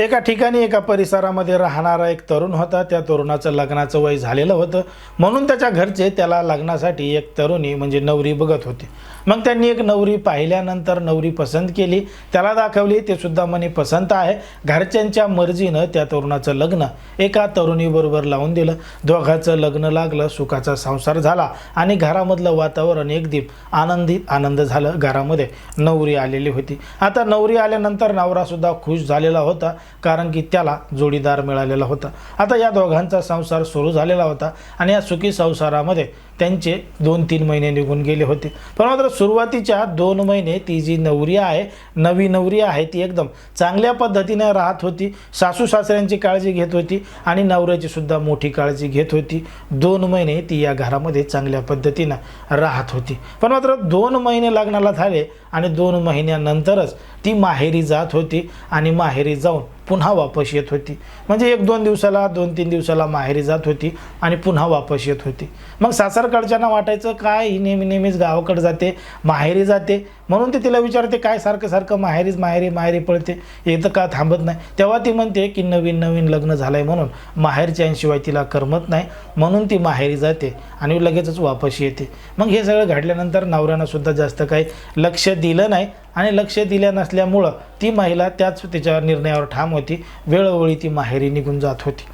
एका ठिकाणी एका परिसरामध्ये राहणारा एक तरुण होता. त्या तरुणाचं लग्नाचं वय झालेलं होतं. म्हणून त्याच्या घरचे त्याला लग्नासाठी एक तरुणी म्हणजे नवरी बघत होते. मग त्यांनी एक नवरी पाहिल्यानंतर नवरी पसंत केली. त्याला दाखवली ते सुद्धा म्हणे पसंत आहे. घरच्यांच्या मर्जीनं त्या तरुणाचं लग्न एका तरुणीबरोबर लावून दिलं. दोघाचं लग्न लागलं सुखाचा संसार झाला आणि घरामधलं वातावरण एकदम आनंदित आनंद झालं घरामध्ये. नवरी आलेली होती. आता नवरी आल्यानंतर नवरासुद्धा खुश झालेला होता. कारण की त्याला जोडीदार मिळालेला होता. आता या दोघांचा संसार सुरू झालेला होता आणि या सुखी संसारामध्ये त्यांचे दोन तीन महिने निघून गेले होते. पण मात्र सुरुवातीच्या दोन महिने ती जी नवरी आहे नवी नवरी आहे ती एकदम चांगल्या पद्धतीने राहत होती. सासू सासऱ्यांची काळजी घेत होती आणि नवऱ्याची सुद्धा मोठी काळजी घेत होती. दोन महिने ती या घरामध्ये चांगल्या पद्धतीनं राहत होती. पण मात्र दोन महिने लग्नाला झाले आणि दोन महिन्यानंतरच ती माहेरी जात होती आणि माहेरी जाऊन पुन्हा वापस येत होती. म्हणजे एक दोन दिवसाला दोन तीन दिवसाला माहेरी जात होती आणि पुन्हा वापस येत होती. मग सासरकडच्यांना वाटायचं काय ही नेहमी नेहमीच गावाकडे जाते माहेरी जाते. म्हणून ते तिला विचारते काय सारखं सारखं माहेरीच माहेरी माहेरी पळते? येतं का? थांबत नाही. तेव्हा ती म्हणते की नवीन नवीन लग्न झालं आहे म्हणून माहेरच्यांशिवाय तिला करमत नाही. म्हणून ती माहेरी जाते आणि लगेचच वापस येते. मग हे सगळं घडल्यानंतर नवऱ्यानं सुद्धा जास्त काही लक्ष दिलं नाही. आणि लक्ष दिल्या नसल्यामुळं ती महिला त्याच तिच्या निर्णयावर ठाम होती. वेळोवेळी ती माहेरी निघून जात होती.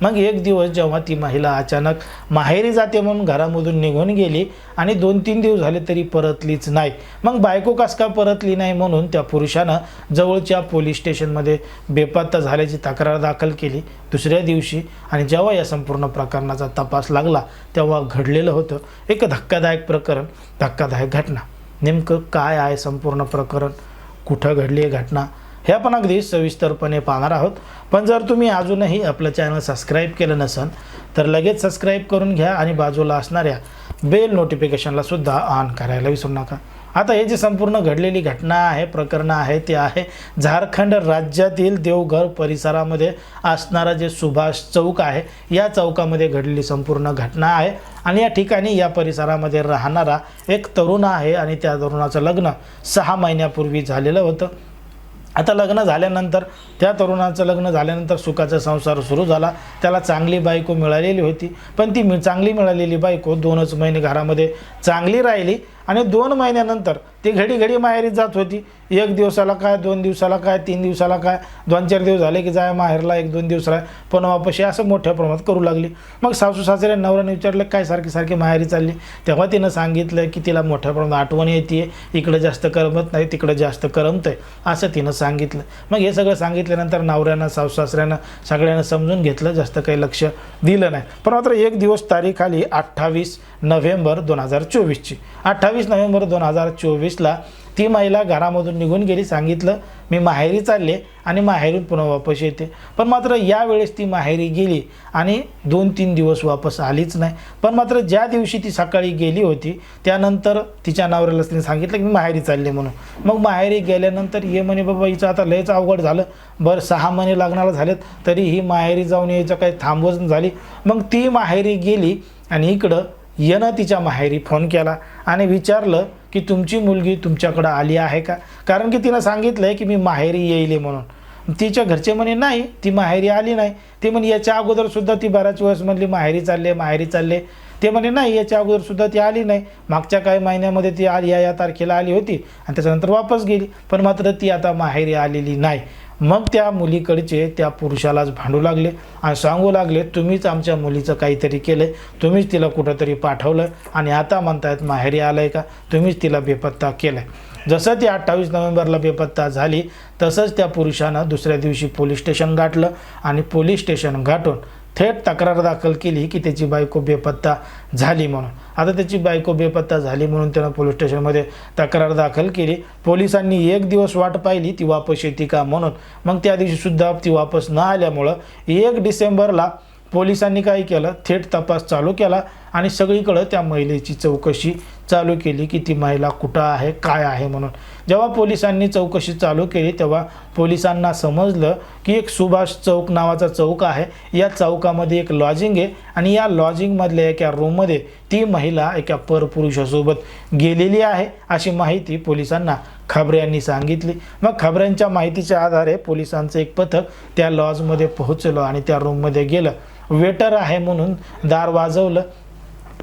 मग एक दिवस जेव्हा ती महिला अचानक माहेरी जाते म्हणून घरामधून निघून गेली आणि दोन तीन दिवस झाले तरी परतलीच नाही. मग बायको कस का परतली नाही म्हणून त्या पुरुषानं जवळच्या पोलीस स्टेशनमध्ये बेपत्ता झाल्याची तक्रार दाखल केली. दुसऱ्या दिवशी आणि जेव्हा या संपूर्ण प्रकरणाचा तपास लागला तेव्हा घडलेलं होतं एक धक्कादायक प्रकरण धक्कादायक घटना. नेमकं काय आहे संपूर्ण प्रकरण? कुठं घडली आहे घटना? हे आपण अगदी सविस्तरपणे पाहणार आहोत. पण जर तुम्ही अजूनही आपलं चॅनल सबस्क्राईब केलं नसेल तर लगेच सबस्क्राईब करून घ्या आणि बाजूला असणाऱ्या बेल नोटिफिकेशनला सुद्धा ऑन करायला विसरू नका. आता हे जी संपूर्ण घडलेली घटना आहे प्रकरणं आहे ते आहे झारखंड राज्यातील देवघर परिसरामध्ये असणारा जे सुभाष चौक आहे या चौकामध्ये घडलेली संपूर्ण घटना आहे. आणि या ठिकाणी या परिसरामध्ये राहणारा एक तरुण आहे आणि त्या तरुणाचं लग्न सहा महिन्यापूर्वी झालेलं होतं. आता लग्न झाल्यानंतर त्या तरुणाचं लग्न झाल्यानंतर सुखाचा संसार सुरू झाला. त्याला चांगली बायको मिळालेली होती. पण ती मि- चांगली मिळालेली बायको दोनच महिने घरामध्ये चांगली राहिली. आणि दोन महिन्यानंतर ती घडी घडी माहेरी जात होती. एक दिवसाला काय दोन दिवसाला काय तीन दिवसाला काय दोन चार दिवस झाले की जाय माहेरला एक दोन दिवस पण वापशी असं मोठ्या प्रमाणात करू लागली. मग सासू सासरे नवऱ्याने विचारलं काय सारखी सारखी माहेरी चालली? तेव्हा तिनं सांगितलं की तिला मोठ्या प्रमाणात आठवण येते इकडं जास्त करमत नाही तिकडं जास्त करमतंय असं तिनं सांगितलं. मग हे सगळं सांगितल्यानंतर नवऱ्यानं सासू सासऱ्यानं सगळ्यांना समजून घेतलं जास्त काही लक्ष दिलं नाही. पण मात्र एक दिवस तारीख आली अठ्ठावीस नोव्हेंबर दोन हजार चोवीसची. अठ्ठावीस नोव्हेंबर दोन हजार चोवीसला ती महिला घरामधून निघून गेली. सांगितलं मी माहेरी चालले आणि माहेरून पुन्हा वापस येते. पण मात्र यावेळेस ती माहेरी गेली आणि दोन तीन दिवस वापस आलीच नाही. पण मात्र ज्या दिवशी ती सकाळी गेली होती त्यानंतर तिच्या नवऱ्याला तिने सांगितलं की मी माहेरी चालले म्हणून. मग माहेरी गेल्यानंतर ये म्हणे बाबा हिचं आता लयच अवघड झालं. बरं सहा महिने लग्नाला झालेत तरी ही माहेरी जाऊन यायचं काही थांबवच झाली. मग ती माहेरी गेली आणि इकडं येणं तिच्या माहेरी फोन केला आणि विचारलं की तुमची मुलगी तुमच्याकडं आली आहे का? कारण की तिनं सांगितलं आहे की मी माहेरी येईल म्हणून. तिच्या घरचे म्हणे नाही ती माहेरी आली नाही. ते म्हणे याच्या अगोदरसुद्धा ती बऱ्याच वेळेस म्हणली माहेरी चालले माहेरी चालले. ते म्हणे नाही याच्या अगोदरसुद्धा ती आली नाही. मागच्या काही महिन्यामध्ये ती आली या या तारखेला आली होती आणि त्याच्यानंतर वापस गेली. पण मात्र ती आता माहेरी आलेली नाही. मग त्या मुलीकडचे त्या पुरुषालाच भांडू लागले आणि सांगू लागले तुम्हीच आमच्या मुलीचं काहीतरी केलं तुम्हीच तिला कुठंतरी पाठवलं आणि आता म्हणतायत माहेरी आलं आहे का तुम्हीच तिला बेपत्ता केलं आहे जसं ती अठ्ठावीस नोव्हेंबरला बेपत्ता झाली तसंच त्या पुरुषानं दुसऱ्या दिवशी पोलीस स्टेशन गाठलं आणि पोलीस स्टेशन गाठून थेट तक्रार दाखल केली की त्याची बायको बेपत्ता झाली म्हणून. आता त्याची बायको बेपत्ता झाली म्हणून त्यानं पोलीस स्टेशनमध्ये तक्रार दाखल केली. पोलिसांनी एक दिवस वाट पाहिली ती वापस येते का म्हणून. मग त्या दिवशीसुद्धा ती वापस न आल्यामुळं एक डिसेंबरला पोलिसांनी काय केलं? थेट तपास चालू केला. आणि सगळीकडं त्या महिलेची चौकशी चालू केली की ती महिला कुठं आहे काय आहे म्हणून. जेव्हा पोलिसांनी चौकशी चालू केली तेव्हा पोलिसांना समजलं की एक सुभाष चौक नावाचा चौक आहे. या चौकामध्ये एक लॉजिंग आहे आणि या लॉजिंगमधल्या एका रूममध्ये ती महिला एका परपुरुषासोबत गेलेली आहे अशी माहिती पोलिसांना खबऱ्यांनी सांगितली. मग खबऱ्यांच्या माहितीच्या आधारे पोलिसांचं एक पथक त्या लॉजमध्ये पोहोचलं आणि त्या रूममध्ये गेलं. वेटर आहे म्हणून दार वाजवलं.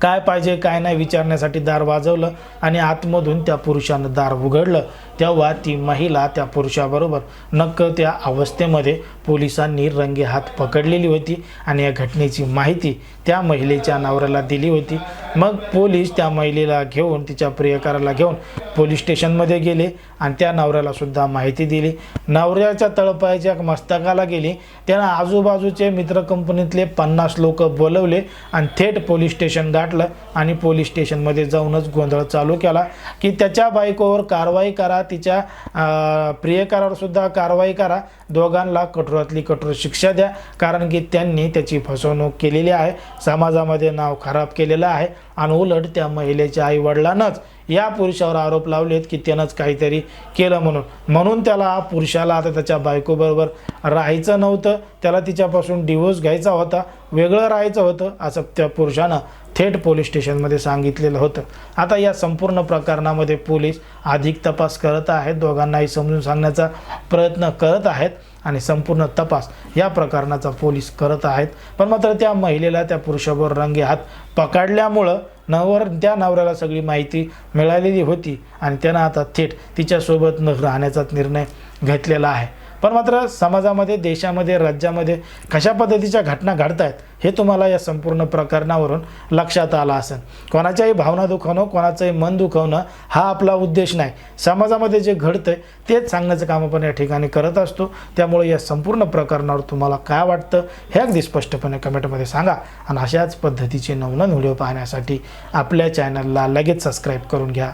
काय पाहिजे काय नाही विचारण्यासाठी दार वाजवलं आणि आतमधून त्या पुरुषानं दार उघडलं. तेव्हा ती महिला त्या पुरुषाबरोबर नक्क त्या अवस्थेमध्ये पोलिसांनी रंगे हात पकडलेली होती आणि या घटनेची माहिती त्या महिलेच्या नवऱ्याला दिली होती. मग पोलीस त्या महिलेला घेऊन तिच्या प्रियकराला घेऊन पोलीस स्टेशनमध्ये गेले आणि त्या नवऱ्यालासुद्धा माहिती दिली. नवऱ्याच्या तळपायाच्या मस्तकाला गेली. त्यानं आजूबाजूचे मित्र कंपनीतले पन्नास लोक बोलवले आणि थेट पोलीस स्टेशन गाठलं. आणि पोलीस स्टेशनमध्ये जाऊनच गोंधळ चालू केला की त्याच्या बायकोवर कारवाई करा तिच्या प्रियकरावरसुद्धा कारवाई करा. दोघांना कठोरातली कठोर शिक्षा द्या कारण की त्यांनी त्याची फसवणूक केलेली आहे. समाजामध्ये नाव खराब केलेलं आहे आणि उलट त्या महिलेच्या आईवडिलांनाच या पुरुषावर आरोप लावलेत की त्यानंच काहीतरी केलं म्हणून. म्हणून त्याला पुरुषाला आता त्याच्या बायकोबरोबर राहायचं नव्हतं. त्याला तिच्यापासून डिवोर्स घ्यायचा होता. वेगळं राहायचं होतं. असं त्या पुरुषानं थेट पोलीस स्टेशनमध्ये सांगितलेलं होतं. आता या संपूर्ण प्रकरणामध्ये पोलीस अधिक तपास करत आहेत दोघांनाही समजून सांगण्याचा प्रयत्न करत आहेत आणि संपूर्ण तपास या प्रकरणाचा पोलीस करत आहेत. पण मात्र त्या महिलेला त्या पुरुषाबरोबर रंगे हात पकडल्यामुळं नवर त्या नवऱ्याला सगळी माहिती मिळालेली होती आणि त्यानं आता थेट तिच्यासोबत न राहण्याचा निर्णय घेतलेला आहे. पण मात्र समाजामध्ये देशामध्ये राज्यामध्ये कशा पद्धतीच्या घटना घडत आहेत हे तुम्हाला या संपूर्ण प्रकरणावरून लक्षात आलं असेल. कोणाच्याही भावना दुखवणं कोणाचंही मन दुखवणं हा आपला उद्देश नाही. समाजामध्ये जे घडतं आहे तेच सांगण्याचं काम आपण या ठिकाणी करत असतो. त्यामुळे या संपूर्ण प्रकरणावर तुम्हाला काय वाटतं हे अगदी स्पष्टपणे कमेंटमध्ये सांगा. आणि अशाच पद्धतीचे नवनवीन व्हिडिओ पाहण्यासाठी आपल्या चॅनलला लगेच सबस्क्राईब करून घ्या.